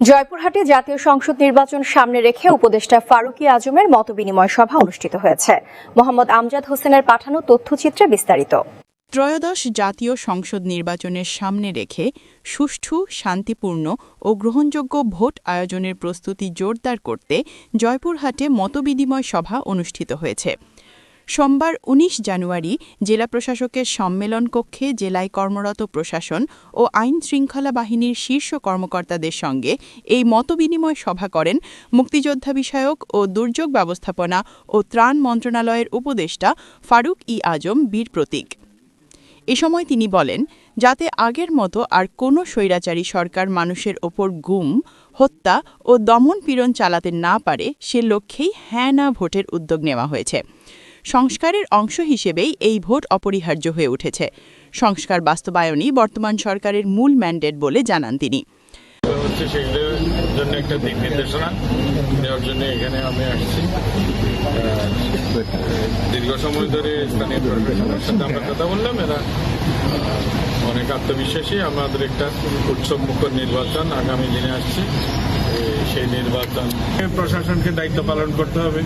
জয়পুরহাটে জাতীয় সংসদ নির্বাচন সামনে রেখে উপদেষ্টা ফারুকি আজমের মতবিনিময় সভা অনুষ্ঠিত হয়েছে। মোহাম্মদ আমজাদ হোসেনের পাঠানো তথ্যচিত্রে বিস্তারিত। ত্রয়োদশ জাতীয় সংসদ নির্বাচনের সামনে রেখে সুষ্ঠু, শান্তিপূর্ণ ও গ্রহণযোগ্য ভোট আয়োজনের প্রস্তুতি জোরদার করতে জয়পুরহাটে মতবিনিময় সভা অনুষ্ঠিত হয়েছে। সোমবার ১৯ জানুয়ারি জেলা প্রশাসকের সম্মেলন কক্ষে জেলায় কর্মরত প্রশাসন ও আইন শৃঙ্খলা বাহিনীর শীর্ষ কর্মকর্তাদের সঙ্গে এই মতবিনিময় সভা করেন মুক্তিযোদ্ধা বিষয়ক ও দুর্যোগ ব্যবস্থাপনা ও ত্রাণ মন্ত্রণালয়ের উপদেষ্টা ফারুক ই আজম বীর প্রতীক। এ সময় তিনি বলেন, যাতে আগের মতো আর কোনো স্বৈরাচারী সরকার মানুষের ওপর গুম, হত্যা ও দমন পীড়ন চালাতে না পারে, সে লক্ষ্যেই হ্যাঁ না ভোটের উদ্যোগ নেওয়া হয়েছে। সংস্কারের অংশ হিসেবেই এই ভোট অপরিহার্য হয়ে উঠেছে। সংস্কার বাস্তবায়নই বর্তমান সরকারের মূল ম্যান্ডেট বলে জানান তিনি। হচ্ছে সেগুলোর জন্য একটা দিক নির্দেশনা দেওয়ার জন্য এখানে আমি আসছি। দীর্ঘ সময় ধরে স্থানীয় প্রশাসনের সাথে আমরা কথা বললাম। এরা অনেক আত্মবিশ্বাসী। আমাদের একটা উৎসব মুখর নির্বাচন আগামী দিনে আসছে। সেই নির্বাচন প্রশাসনকে দায়িত্ব পালন করতে হবে।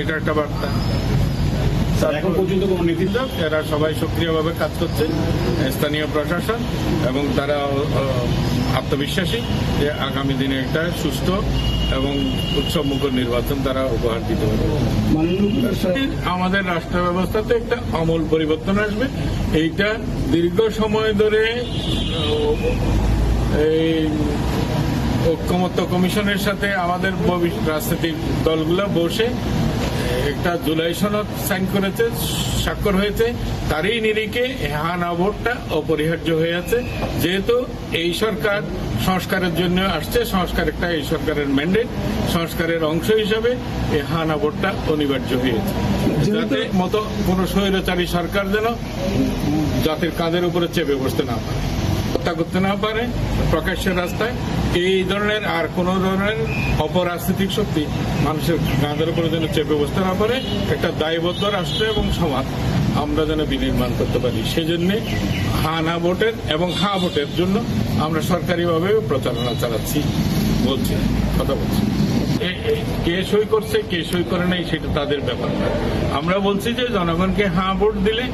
এটা একটা বার্তা। এখন পর্যন্ত কোনো নেতৃত্ব এরা সবাই সক্রিয়ভাবে কাজ করছে, স্থানীয় প্রশাসন এবং তারা আত্মবিশ্বাসী যে আগামী দিনে একটা সুস্থ এবং উৎসব মুখর নির্বাচন তারা উপহার দিতে পারবে। আমাদের রাষ্ট্র ব্যবস্থাতে একটা আমূল পরিবর্তন আসবে। এইটা দীর্ঘ সময় ধরে এই ঐক্যমত্য কমিশনের সাথে আমাদের রাজনৈতিক দলগুলো বসে একটা জুলাই সনদ সাইন করেছে স্বাক্ষর হয়েছে। তারই নিরিখে হ্যাঁ না ভোটটা অপরিহার্য হয়ে আছে। যেহেতু এই সরকার সংস্কারের জন্য আসছে সংস্কার একটা এই সরকারের ম্যান্ডেট সংস্কারের অংশ হিসাবে এই হ্যাঁ না ভোটটা অনিবার্য হয়েছে। যাতে মতো কোনো স্বৈরাচারী সরকার যেন জাতির কাঁধের উপরে চেপে বসতে না পারে। হত্যা করতে না পারে প্রকাশ্যের রাস্তায়, এই ধরনের আর কোন ধরনের অপরাজনৈতিক শক্তি মানুষের গাঁদের উপরে যেন চেপে বসতে না পারে, একটা দায়বদ্ধ রাষ্ট্র এবং সমাজ আমরা যেন বিনির্মাণ করতে পারি। সেজন্য হা না ভোটের এবং হা ভোটের জন্য আমরা সরকারিভাবে প্রচারণা চালাচ্ছি, বলছি, কথা বলছি। কে সই করছে, কে সই করে নাই সেটা তাদের ব্যাপার। আমরা বলছি যে জনগণকে হাঁ ভোট দিলে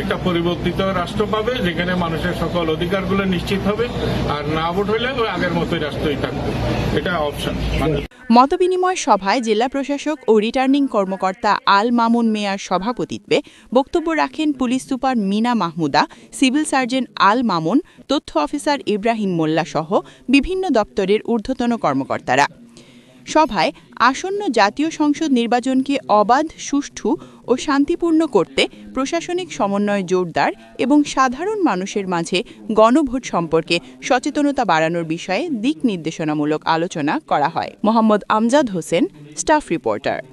একটা পরিবর্তিত রাষ্ট্র পাবে, যেখানে মানুষের সকল অধিকারগুলো নিশ্চিত হবে, আর না ভোট হলে আগের মতোই রাষ্ট্রই থাকবে। এটা অপশন মতবিনিময় সভায় জেলা প্রশাসক ও রিটার্নিং কর্মকর্তা আল মামুন মেয়ার সভাপতিত্বে বক্তব্য রাখেন police super Mina Mahmuda, civil surgeon Al Mamun, তথ্য অফিসার ইব্রাহিম মোল্লা সহ বিভিন্ন দপ্তরের ঊর্ধ্বতন কর্মকর্তারা। সভায় আসন্ন জাতীয় সংসদ নির্বাচনকে অবাধ, সুষ্ঠু ও শান্তিপূর্ণ করতে প্রশাসনিক সমন্বয় জোরদার এবং সাধারণ মানুষের মাঝে গণভোট সম্পর্কে সচেতনতা বাড়ানোর বিষয়ে দিক নির্দেশনামূলক আলোচনা করা হয়। Mohammad Amjad Hossain, staff reporter.